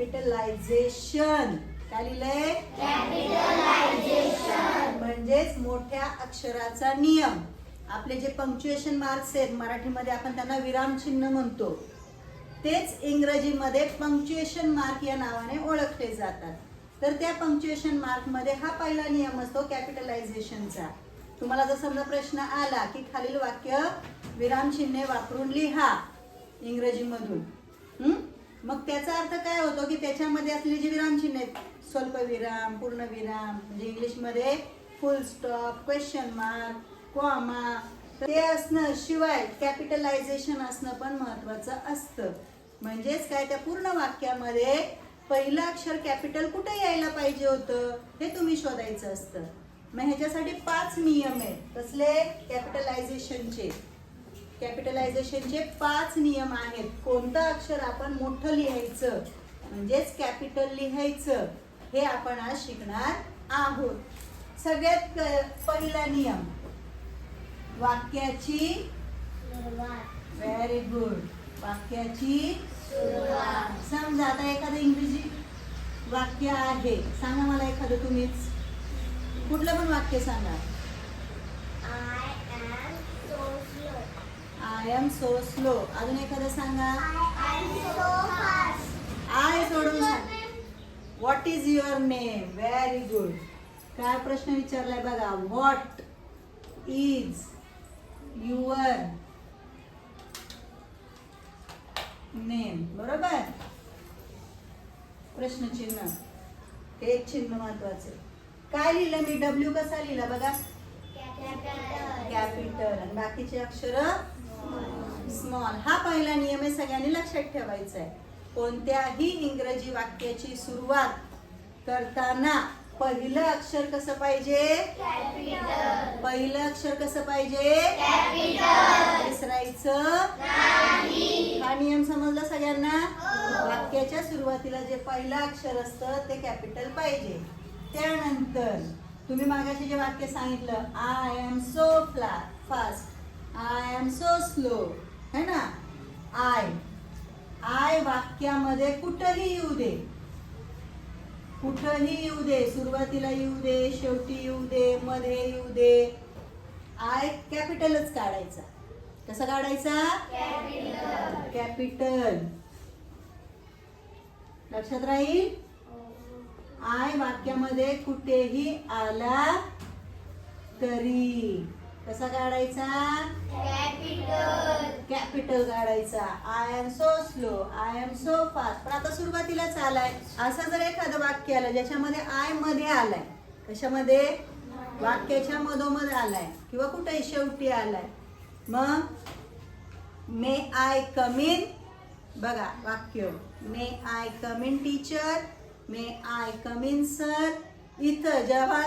Capitalisation. काय लिहिलंय? म्हणजेच मोठ्या अक्षराचा नियम. आपले जे पंक्च्युएशन मार्क्स आहेत मराठीमध्ये आपण त्यांना विराम चिन्ह म्हणतो. तेच इंग्रजीमध्ये पंक्च्युएशन मार्क या नावाने ओळखले जातात. तर त्या पंक्च्युएशन मार्कमध्ये हा पहिला नियम असतो कॅपिटलायझेशनचा. तुम्हाला जर समजा प्रश्न आला की खालील वाक्य विराम चिन्हे वापरून लिहा इंग्रजीमधून? मग त्याचा अर्थ काय होतो की त्याच्यामध्ये असलेली जी विरामचीन आहेत स्वल्प आहेत स्वल्पविराम पूर्णविराम म्हणजे इंग्लिशमध्ये full stop question mark comma ते असणं शिवाय कॅपिटलायझेशन असणं पण महत्वाचं असतं. म्हणजेच काय त्या पूर्ण वाक्यामध्ये पहिलं अक्षर कॅपिटल कुठे यायला पाहिजे होतं हे तुम्ही शोधायचं असतं. मग ह्याच्यासाठी पाच नियम आहेत. कसले? कॅपिटलायझेशनचे कॅपिटलायझेशनचे पाच नियम आहेत. कोणतं अक्षर आपण मोठं लिहायचं? म्हणजेच कॅपिटल लिहायचं. हे आपण आज शिकणार आहोत. सगळ्यात पहिला नियम. वाक्याची व्हेरी गुड वाक्याची समजा आता एखादं इंग्रजी वाक्य आहे. सांगा मला एखादं तुम्हीच. कुठलं पण वाक्य सांगा. आय एम सो स्लो अजून एखादं सांगा? आय सोडून what is your name very good काय प्रश्न विचारलाय बघा? व्हॉट इज युअर नेम बरोबर? प्रश्नचिन्ह हे एक चिन्ह महत्त्वाचे काय लिहिलं मी? डब्ल्यू कसा लिहिला बघा? कॅपिटल आणि बाकीचे अक्षर? स्मॉल. हा पहिला नियम आहे सगळ्यांनी लक्षात ठेवायचा आहे कोणत्याही इंग्रजी वाक्याची सुरुवात करताना पहिलं अक्षर कसं पाहिजे? पहिलं अक्षर कसं पाहिजे? विसरायचं हा नियम समजला सगळ्यांना? वाक्याच्या सुरुवातीला जे पहिलं अक्षर असतं ते कॅपिटल पाहिजे. त्यानंतर तुम्ही मागाशी जे वाक्य सांगितलं I am so फ्ला fast I am so slow है ना? आय. आय वाक्यामध्ये कुठंही येऊ दे. कुठंही येऊ दे. सुरुवातीला येऊ दे शेवटी येऊ दे मध्ये येऊ दे. आय कॅपिटलच काढायचा. कसा काढायचा? कॅपिटल. लक्षात राहील? आय वाक्यामध्ये कुठेही आला तरी. कसा काढायचा कॅपिटल काढायचा I am so slow I am so fast पण आता सुरुवातीलाच आलाय असं जर एखादं वाक्य आलं ज्याच्यामध्ये आयमध्ये आलाय कशामध्ये? वाक्याच्या मधोमध आलाय. किंवा कुठेही शेवटी आलाय. मग मे आय कम इन बघा वाक्य. May I come in teacher may I come in sir इथं जेव्हा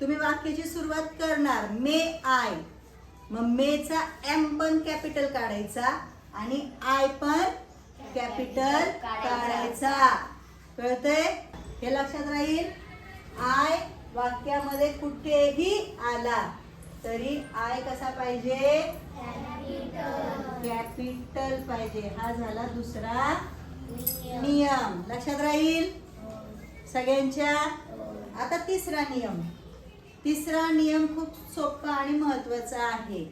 तुम्ही वाक्याची सुरुवात करणार. मे आय मग मेचा एम पण कॅपिटल काढायचा आणि आय पण कॅपिटल काढायचा. कळतंय? हे लक्षात राहील? आय वाक्यामध्ये कुठेही आला तरी आय कसा पाहिजे? कॅपिटल पाहिजे. हा झाला दुसरा नियम. लक्षात राहील? सगळ्यांच्या? आता तिसरा नियम. तिसरा नियम खूप सोपा आणि महत्त्वाचा आहे.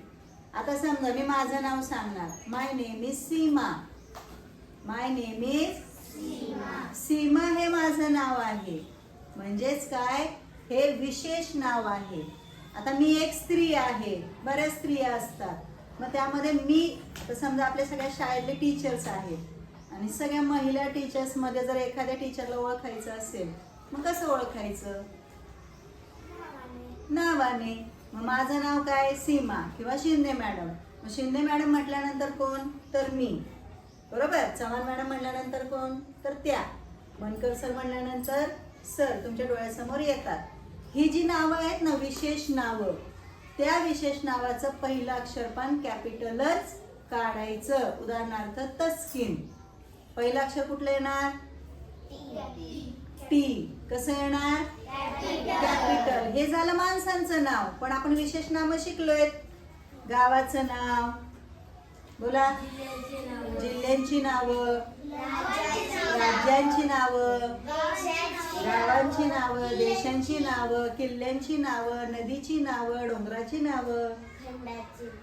आता समजा मी माझं नाव सांगणार. My name is Seema my name is Seema हे माझं नाव आहे. म्हणजेच काय? हे विशेष नाव आहे. आता मी एक स्त्री आहे. बऱ्याच स्त्रिया असतात. मग त्यामध्ये मी समजा आपल्या सगळ्या शाळेतले टीचर्स आहेत. आणि सगळ्या महिला टीचर्समध्ये जर एखाद्या टीचरला ओळखायचं असेल मग कसं ओळखायचं? नावाने मग माझं नाव काय? सीमा किंवा शिंदे मॅडम. मग शिंदे मॅडम म्हटल्यानंतर कोण? तर मी. बरोबर? चव्हाण मॅडम म्हटल्यानंतर कोण? तर त्या. बनकर सर म्हटल्यानंतर सर. तुमच्या डोळ्यासमोर येतात. ही जी नावं आहेत ना विशेष नावं त्या विशेष नावाचं पहिलं अक्षरपान कॅपिटलच काढायचं. उदाहरणार्थ तस्किन. पहिलं अक्षर कुठलं येणार? टी कसं येणार? कॅपिटल हे झालं माणसांचं नाव पण आपण विशेष नाव शिकलोय गावाचं नाव. बोला. जिल्ह्यांची नावं. राज्यांची नावं. गावांची नावं देशांची नावं किल्ल्यांची नावं नदीची नावं डोंगराची नावं.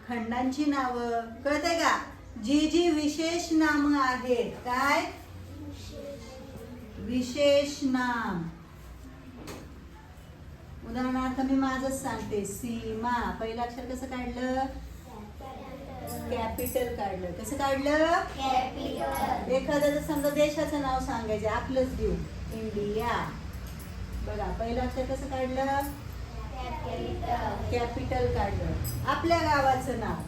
खंडांची नावं. कळतंय का? जी जी विशेष नामं आहेत. काय? विशेष नाम. उदाहरणार्थ मी माझंच सांगते. सीमा. पहिलं अक्षर कसं काढलं? कॅपिटल काढलं. कसं काढलं? एखाद्याचं समजा देशाचं नाव सांगायचं आपलंच देऊ इंडिया. बघा पहिलं अक्षर कसं काढलं? कॅपिटल काढलं. आपल्या गावाचं नाव.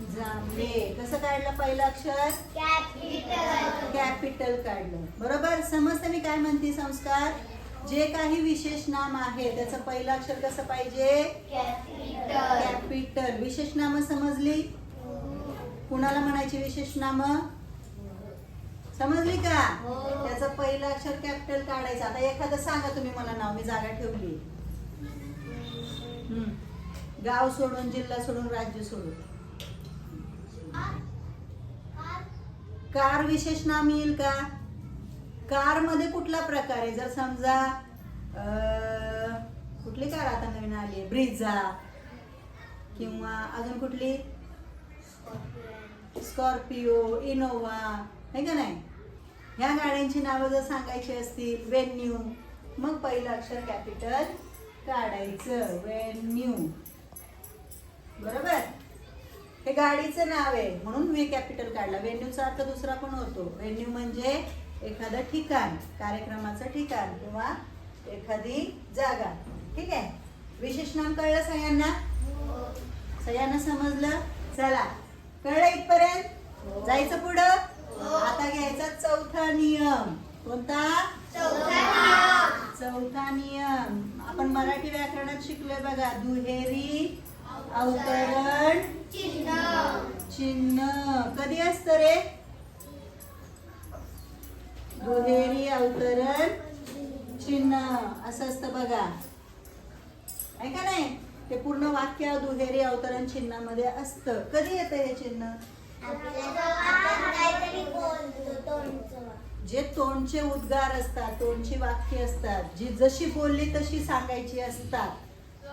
जांभळे कसं काढलं पहिलं अक्षर? कॅपिटल काढलं. बरोबर? समजतं मी काय म्हणते संस्कार? जे काही विशेष नाम आहे त्याचं पहिलं अक्षर कसं पाहिजे? कॅपिटल विशेष नाम समजली? कुणाला म्हणायची विशेष नाम? समजली का? त्याचं पहिलं अक्षर कॅपिटल काढायचं. आता एखादं सांगा तुम्ही मला नाव मी जागा ठेवली. गाव सोडून जिल्हा सोडून राज्य सोडून. कार विशेष नाम येईल का? कारमध्ये कुठला प्रकार आहे? जर समजा कुठली कार आता नवीन आली आहे? ब्रिझा. किंवा अजून कुठली? Scorpio Innova. आहे का नाही? ह्या गाड्यांची नावं जर सांगायची असतील वेन्यू. मग पहिलं अक्षर कॅपिटल काढायचं. वेन्यू. बरोबर? हे गाडीचं नाव आहे. म्हणून वी कॅपिटल काढला. व्हेन्यूचा अर्थ दुसरा पण होतो. व्हेन्यू म्हणजे एखादं ठिकाण कार्यक्रमाचं ठिकाण किंवा एखादी जागा. ठीक आहे? विशेष नाम कळलं सगळ्यांना सगळ्यांना समजलं? चला. कळलं इथपर्यंत? जायचं पुढं? आता घ्यायचा चौथा नियम. कोणता? चौथा नियम. आपण मराठी व्याकरणात शिकलोय बघा. दुहेरी अवतरण चिन्ह. कधी असत रे? दुहेरी अवतरण चिन्ह. असं असतं बघा. आहे का नाही? ते पूर्ण वाक्य दुहेरी अवतरण चिन्हामध्ये असतं. कधी येतं हे चिन्ह? जे तोंडचे उद्गार असतात तोंडची वाक्य असतात जी जशी बोलली तशी सांगायची असतात.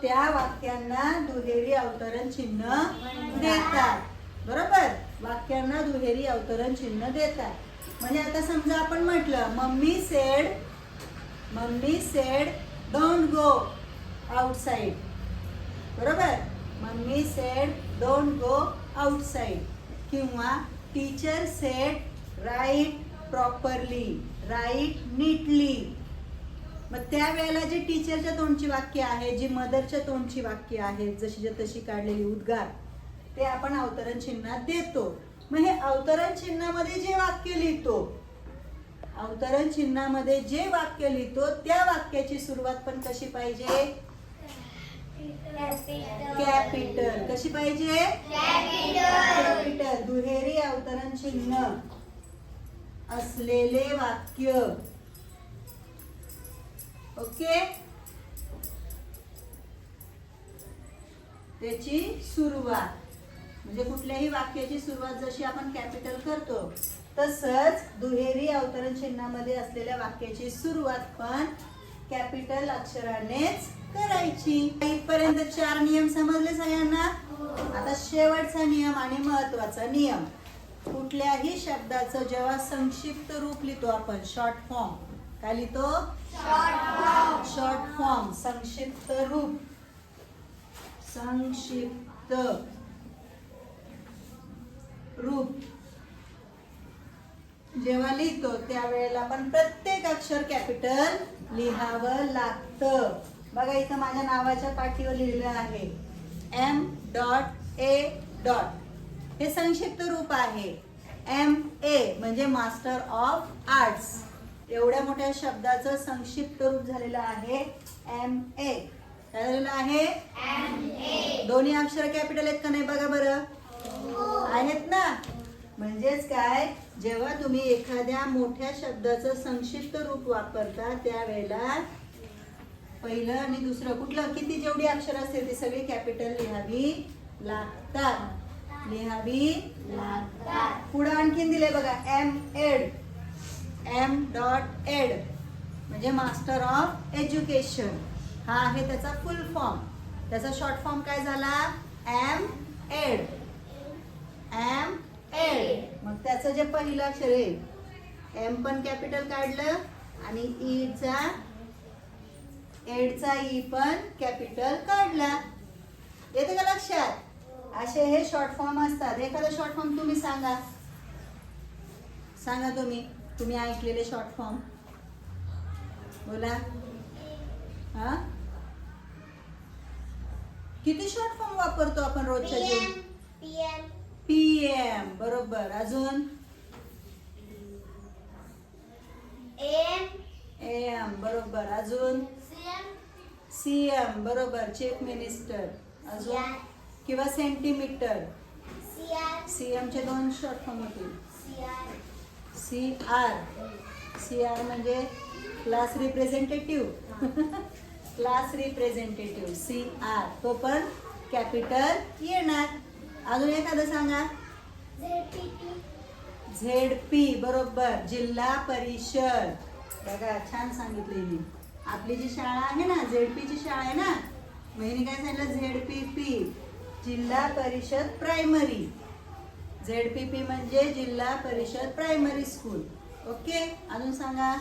त्या वाक्यांना दुहेरी अवतरण चिन्ह देतात. बरोबर? वाक्यांना दुहेरी अवतरण चिन्ह देतात. म्हणजे आता समजा आपण म्हटलं mummy said mummy said don't go outside बरोबर? Mummy said don't go outside किंवा teacher said write properly write neatly मग त्यावेळेला जे टीचरच्या तोंडची वाक्य आहे जी मदरच्या तोंडची वाक्य आहेत जशीच्या तशी काढलेली उद्गार ते आपण अवतरण चिन्हात देतो. मग हे अवतरण चिन्हामध्ये जे वाक्य लिहितो अवतरण चिन्हामध्ये जे वाक्य लिहितो त्या वाक्याची सुरुवात पण कशी पाहिजे? कॅपिटल कशी पाहिजे? कॅपिटल दुहेरी अवतरण चिन्ह असलेले वाक्य. ओके? त्याची सुरुवात. म्हणजे कुठल्याही वाक्याची सुरुवात जशी आपण कॅपिटल करतो तसंच दुहेरी अवतरण चिन्हामध्ये असलेल्या वाक्याची सुरुवात पण कॅपिटल अक्षरानेच करायची. इथपर्यंत चार नियम समजले सगळ्यांना? आता शेवटचा नियम आणि महत्त्वाचा नियम. कुठल्याही शब्दाचं जेव्हा संक्षिप्त रूप लिहितो आपण शॉर्ट फॉर्म काय लिहितो? शॉर्ट फॉर्म संक्षिप्त रूप. संक्षिप्त रूप. जेव्हा लिहितो त्यावेळेला आपण प्रत्येक अक्षर कॅपिटल लिहावं लागतं. बघा इथं माझ्या नावाच्या पाठीवर लिहिलं आहे. एम डॉट ए डॉट हे संक्षिप्त रूप आहे. एम ए म्हणजे मास्टर ऑफ आर्ट्स एवढ्या मोठ्या शब्दाचं संक्षिप्त रूप झालेलं आहे एम ए काय झालेलं आहे? दोन्ही अक्षर कॅपिटल आहेत का नाही बघा बरं. आहेत ना? म्हणजेच काय? जेव्हा तुम्ही एखाद्या मोठ्या शब्दाचं संक्षिप्त रूप वापरता त्यावेळेला पहिलं आणि दुसरं कुठलं? किती जेवढी अक्षर असतील ती सगळी कॅपिटल लिहावी लागतात. लिहावी पुढे आणखीन दिले बघा. M Ed M dot Ed म्हणजे मास्टर ऑफ एज्युकेशन हा आहे त्याचा फुल फॉर्म त्याचा शॉर्ट फॉर्म काय झाला? एम एड एम एड मग त्याचं जे पहिलं अक्षर आहे एम पण कॅपिटल काढलं आणि e ईचा एडचा ई e पण कॅपिटल काढला. येते का लक्षात? असे हे शॉर्ट फॉर्म असतात. एखादा शॉर्ट फॉर्म तुम्ही सांगा. सांगा तुम्ही. तुम्ही ऐकलेले शॉर्ट फॉर्म बोला. हा? किती शॉर्ट फॉर्म वापरतो आपण रोजच्या जीवनात पीएम बरोबर. अजून? एम बरोबर. अजून? सीएम बरोबर. चीफ मिनिस्टर अजून? किंवा सेंटीमीटर सीएम चे दोन शॉर्ट फॉर्म होतील. C R. सी आर म्हणजे class representative class representative C R. तो पण कॅपिटल येणार. अजून एखादं सांगा? Z P. बरोबर. जिल्हा परिषद. बघा छान सांगितले मी आपली जी शाळा आहे ना झेड ची शाळा आहे ना महिने काय सांगितलं? Z P P. Zilla Parishad primary Z P P म्हणजे जिल्हा परिषद प्रायमरी स्कूल. ओके? अजून सांगा.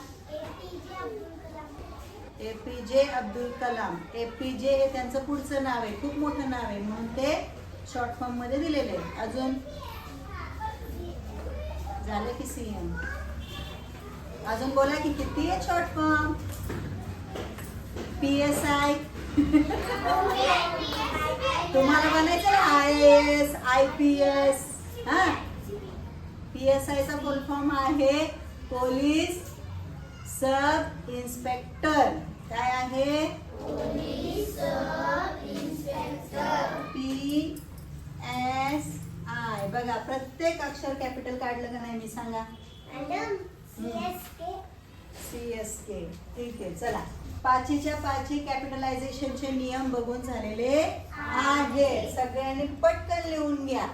ए पी जे अब्दुल कलाम ए पी जे हे त्यांचं पुढचं नाव आहे. खूप मोठं नाव आहे. म्हणून ते शॉर्ट फॉर्ममध्ये दिलेले आहे अजून? झालं की सीएम अजून बोला की किती आहे short form P S I तुम्हाला बनायचं ना I S I P S हा? पी एस आयचा फुल फॉर्म आहे पोलीस सब इन्स्पेक्टर काय आहे? पी एस आय बघा प्रत्येक अक्षर कॅपिटल काढलं का नाही मी सांगा? सी एस के ठीक आहे चला. पाचीच्या पाची कॅपिटलायझेशनचे नियम बघून झालेले आहेत. सगळ्यांनी पटकन लिहून घ्या.